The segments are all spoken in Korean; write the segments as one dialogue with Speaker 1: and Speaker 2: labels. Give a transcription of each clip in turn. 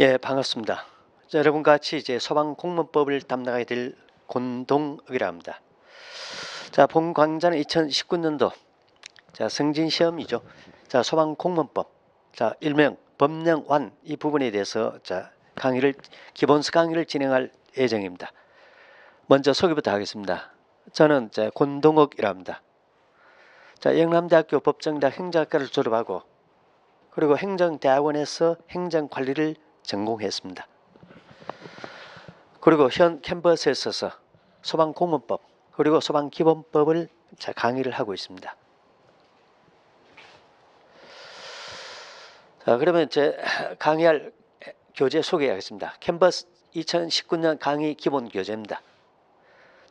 Speaker 1: 예, 반갑습니다. 자, 여러분 같이 이제 소방 공무원법을 담당하게 될 권동욱이라 합니다. 자, 본 강좌는 2019년도 자, 승진 시험이죠. 자, 소방 공무원법. 자, 일명 법령완 이 부분에 대해서 자, 강의를 기본서 강의를 진행할 예정입니다. 먼저 소개부터 하겠습니다. 저는 자, 권동욱이라 합니다. 자, 영남대학교 법정대학 행정학과를 졸업하고 그리고 행정대학원에서 행정관리를 전공했습니다. 그리고 현 캠퍼스에 있어서 소방공무법 그리고 소방기본법을 자, 강의를 하고 있습니다. 자, 그러면 제 강의할 교재 소개하겠습니다. 캠퍼스 2019년 강의 기본 교재입니다.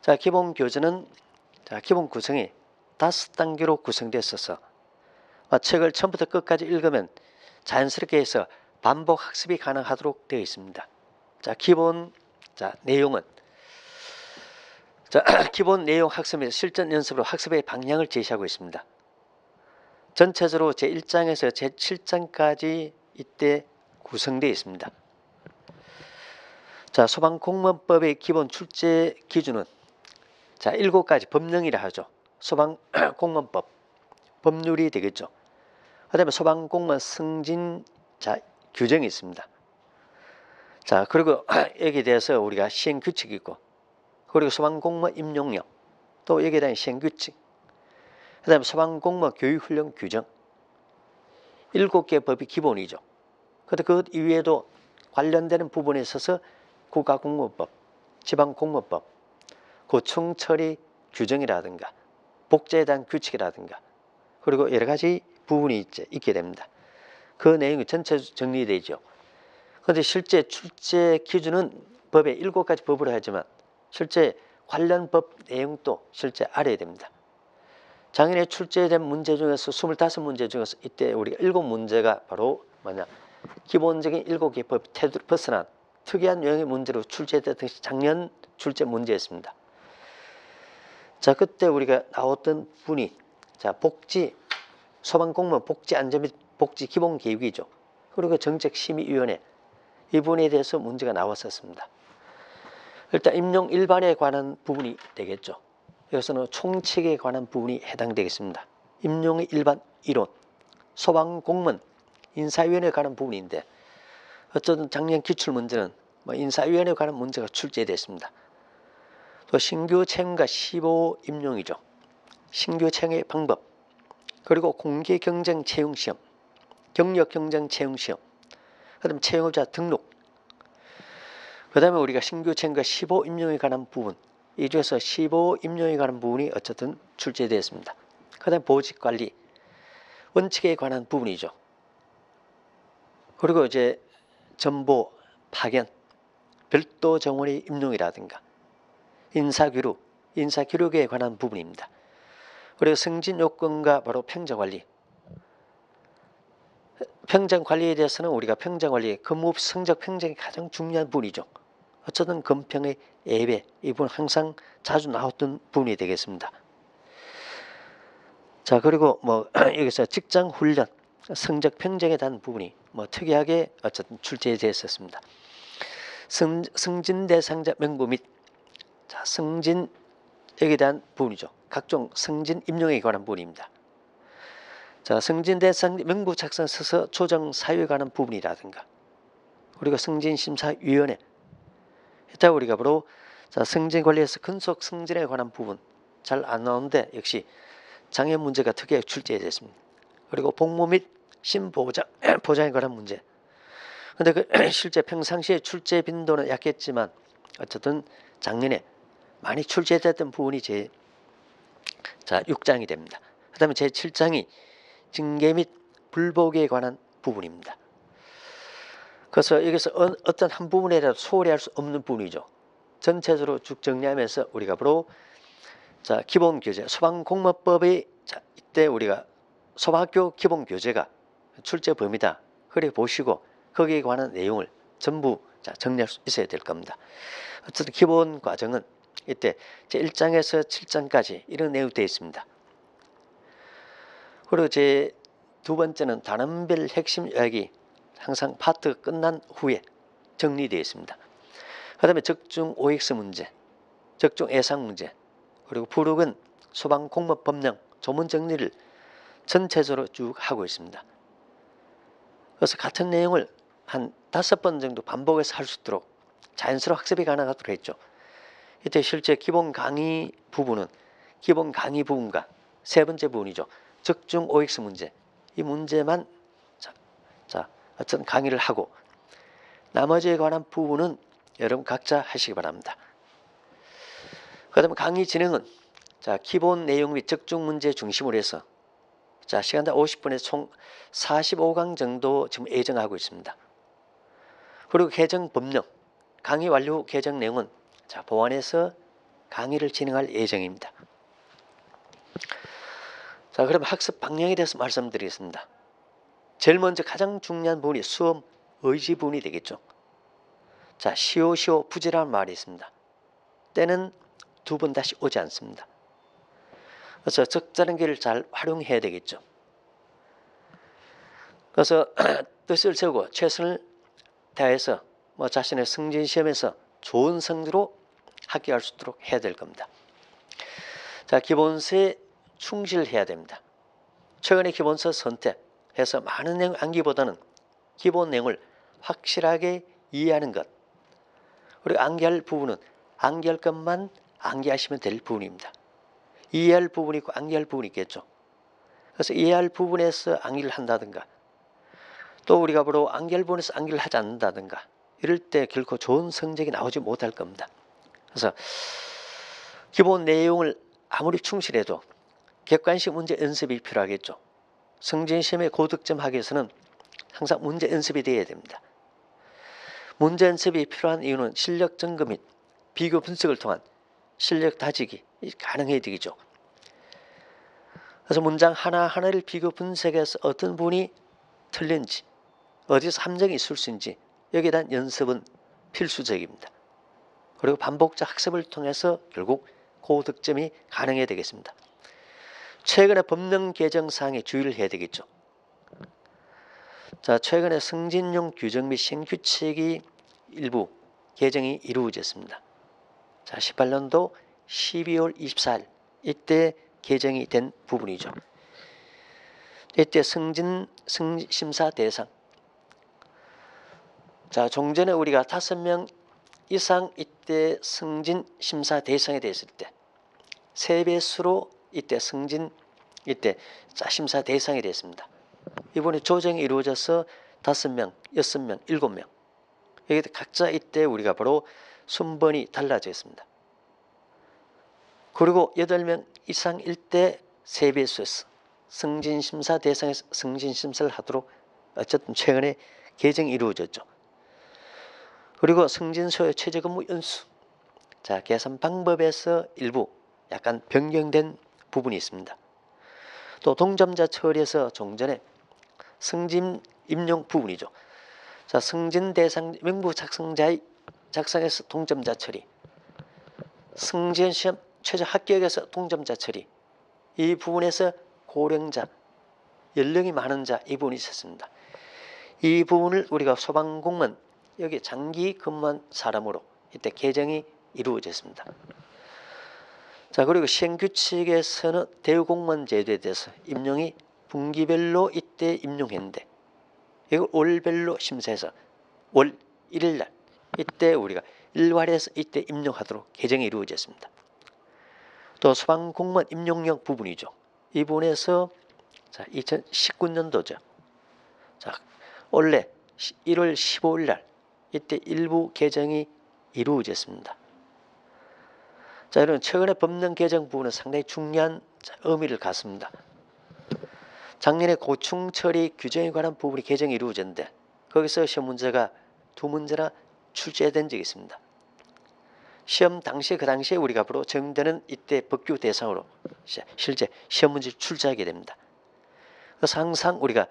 Speaker 1: 자, 기본 교재는 자, 기본 구성이 다섯 단계로 구성되어 있어서 아, 책을 처음부터 끝까지 읽으면 자연스럽게 해서 반복 학습이 가능하도록 되어 있습니다. 자, 기본 자, 내용은 자, 기본 내용 학습 및 실전 연습으로 학습의 방향을 제시하고 있습니다. 전체적으로 제1장에서 제7장까지 이때 구성되어 있습니다. 자, 소방공무원법의 기본 출제 기준은 자, 일곱 가지 법령이라 하죠. 소방공무원법 법률이 되겠죠. 그 다음에 소방공무원 승진 자 규정이 있습니다. 자 그리고 여기에 대해서 우리가 시행 규칙이 있고 그리고 소방공무원 임용령 또 여기에 대한 시행 규칙 그 다음에 소방공무원 교육훈련 규정 일곱 개 법이 기본이죠. 그런데 그 이외에도 관련되는 부분에 있어서 국가공무원법, 지방공무원법, 고충처리 규정이라든가 복제에 대한 규칙이라든가 그리고 여러 가지 부분이 있, 있게 됩니다. 그 내용이 전체 정리되죠. 그런데 실제 출제 기준은 법에 일곱 가지 법으로 하지만 실제 관련 법 내용도 실제 알아야 됩니다. 작년에 출제된 문제 중에서 25문제 중에서 이때 우리가 일곱 문제가 바로 뭐냐 기본적인 일곱 개법 테두리 벗어난 특이한 유형의 문제로 출제됐던 작년 출제 문제였습니다. 자 그때 우리가 나왔던 분이 자 복지 소방공무원 복지 안전 및 복지 기본 계획이죠. 그리고 정책심의위원회 이 부분에 대해서 문제가 나왔었습니다. 일단 임용 일반에 관한 부분이 되겠죠. 여기서는 총칙에 관한 부분이 해당되겠습니다. 임용의 일반 이론, 소방공무원 인사위원회에 관한 부분인데 어쨌든 작년 기출 문제는 뭐 인사위원회에 관한 문제가 출제됐습니다. 또 신규 채용과 15 임용이죠. 신규 채용의 방법, 그리고 공개 경쟁 채용 시험, 경력 경쟁 채용 시험, 그 다음 채용업자 등록, 그 다음에 우리가 신규 채용과 15 임용에 관한 부분, 이 중에서 15 임용에 관한 부분이 어쨌든 출제되었습니다. 그 다음 보직 관리 원칙에 관한 부분이죠. 그리고 이제 전보 파견, 별도 정원의 임용이라든가 인사기록, 인사기록에 관한 부분입니다. 그리고 승진 요건과 바로 평정관리. 평정 관리에 대해서는 우리가 평정 관리, 근무업 성적 평정이 가장 중요한 부분이죠. 어쨌든 금평의 예배, 이 부분 항상 자주 나왔던 부분이 되겠습니다. 자, 그리고 뭐 여기서 직장 훈련, 성적 평정에 대한 부분이 뭐 특이하게 어쨌든 출제되었었습니다. 승, 승진 대상자 명부 및 자, 승진 여기에 대한 부분이죠. 각종 승진 임용에 관한 부분입니다. 자, 승진 대상 명부 작성 서서 조정 사유에 관한 부분이라든가 그리고 승진 심사위원회 이따 우리가 바로 자, 승진 관리에서 근속 승진에 관한 부분 잘 안 나오는데 역시 장애 문제가 특이하게 출제됐습니다. 그리고 복무 및 신보장 보장에 관한 문제. 근데 그 실제 평상시에 출제 빈도는 약했지만 어쨌든 작년에 많이 출제됐던 부분이 제 자, 6장이 됩니다. 그 다음에 제 7장이 징계 및 불복에 관한 부분입니다. 그래서 여기서 어, 떤 한 부분이라도 소홀히 할 수 없는 부분이죠. 전체적으로 쭉 정리하면서 우리가 바로 자, 기본 교재, 소방공무법의 자, 이때 우리가 소방학교 기본 교재가 출제 범위다. 그래 보시고 거기에 관한 내용을 전부 자, 정리할 수 있어야 될 겁니다. 어쨌든 기본 과정은 이때 제 1장에서 7장까지 이런 내용이 되어 있습니다. 그리고 제 두 번째는 단원별 핵심 이야기 항상 파트 끝난 후에 정리되어 있습니다. 그 다음에 적중 OX 문제, 적중 예상 문제, 그리고 부록은 소방 공법 법령 조문 정리를 전체적으로 쭉 하고 있습니다. 그래서 같은 내용을 한 다섯 번 정도 반복해서 할 수 있도록 자연스러운 학습이 가능하도록 했죠. 이때 실제 기본 강의 부분은 기본 강의 부분과 세 번째 부분이죠. 적중 OX 문제 이 문제만 자, 자 어떤 강의를 하고 나머지에 관한 부분은 여러분 각자 하시기 바랍니다. 그 다음에 강의 진행은 자 기본 내용 및 적중 문제 중심으로 해서 자 시간당 50분에 총 45강 정도 지금 예정하고 있습니다. 그리고 개정 법령 강의 완료 후 개정 내용은 자 보완해서 강의를 진행할 예정입니다. 자 그럼 학습 방향에 대해서 말씀드리겠습니다. 제일 먼저 가장 중요한 부분이 수업 의지 부분이 되겠죠. 자 시오시오 부지라는 말이 있습니다. 때는 두 번 다시 오지 않습니다. 그래서 적절한기를 잘 활용해야 되겠죠. 그래서 뜻을 세우고 최선을 다해서 뭐 자신의 승진 시험에서 좋은 성적으로 합격할 수 있도록 해야 될 겁니다. 자 기본서에 충실해야 됩니다. 최근에 기본서 선택해서 많은 내용 암기보다는 기본 내용을 확실하게 이해하는 것 그리고 암기할 부분은 암기할 것만 암기하시면 될 부분입니다. 이해할 부분이 있고 암기할 부분이 있겠죠. 그래서 이해할 부분에서 암기를 한다든가 또 우리가 바로 암기할 부분에서 암기를 하지 않는다든가 이럴 때 결코 좋은 성적이 나오지 못할 겁니다. 그래서 기본 내용을 아무리 충실해도 객관식 문제 연습이 필요하겠죠. 성진시험에 고득점 하기 위해서는 항상 문제 연습이 되어야 됩니다. 문제 연습이 필요한 이유는 실력 점검 및 비교 분석을 통한 실력 다지기 가능해야 되겠죠. 그래서 문장 하나하나를 비교 분석해서 어떤 부분이 틀린지 어디서 함정이 있을 수 있는지 여기에 대한 연습은 필수적입니다. 그리고 반복적 학습을 통해서 결국 고득점이 가능해야 되겠습니다. 최근에 법령 개정 사항에 주의를 해야 되겠죠. 자, 최근에 승진용 규정 및 신규칙이 일부 개정이 이루어졌습니다. 자, 18년도 12월 24일 이때 개정이 된 부분이죠. 이때 승진 승 심사 대상 자, 종전에 우리가 다섯 명 이상 이때 승진 심사 대상이 됐을 때 세 배수로 이때 승진 이때 자 심사 대상이 됐습니다. 이번에 조정이 이루어져서 다섯 명, 여섯 명, 일곱 명 여기 각자 이때 우리가 바로 순번이 달라져 있습니다. 그리고 여덟 명 이상일 때 세 배수에서 승진 심사 대상에서 승진 심사를 하도록 어쨌든 최근에 개정이 이루어졌죠. 그리고 승진소의 최저근무 연수 자 계산 방법에서 일부 약간 변경된 부분이 있습니다. 또 동점자 처리에서 종전에 승진 임용 부분이죠. 자 승진 대상 명부 작성자의 작성에서 동점자 처리 승진 시험 최저 합격에서 동점자 처리 이 부분에서 고령자 연령이 많은 자 이 부분이 있었습니다. 이 부분을 우리가 소방공무원 여기 장기 근무한 사람으로 이때 개정이 이루어졌습니다. 자 그리고 시행규칙에서는 대우공무원 제도에 대해서 임용이 분기별로 이때 임용했는데 이걸 월별로 심사해서 월 1일날 이때 우리가 일괄해서 이때 임용하도록 개정이 이루어졌습니다. 또 소방공무원 임용령 부분이죠. 이 부분에서 자 2019년도죠. 자 원래 1월 15일 날 이때 일부 개정이 이루어졌습니다. 자, 여러분 최근에 법령 개정 부분은 상당히 중요한 의미를 갖습니다. 작년에 고충 처리 규정에 관한 부분이 개정이 이루어졌는데 거기서 시험 문제가 두 문제나 출제된 적이 있습니다. 시험 당시에 그 당시에 우리가 앞으로 정되는 이때 법규 대상으로 실제 시험 문제를 출제하게 됩니다. 그래서 항상 우리가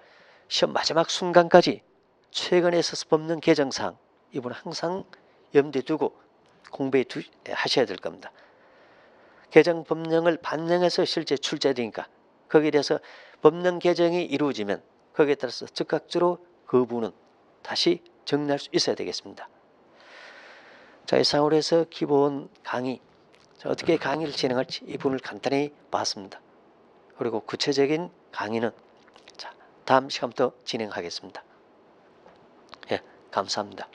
Speaker 1: 시험 마지막 순간까지 최근에 있어서 법령 개정 사항 이분 항상 염두에 두고 공부해 두, 하셔야 될 겁니다. 개정 법령을 반영해서 실제 출제되니까 거기에 대해서 법령 개정이 이루어지면 거기에 따라서 즉각적으로 그 부분은 다시 정리할 수 있어야 되겠습니다. 자, 이상으로 해서 기본 강의 자, 어떻게 강의를 진행할지 이 부분을 간단히 봤습니다. 그리고 구체적인 강의는 자, 다음 시간부터 진행하겠습니다. 예, 감사합니다.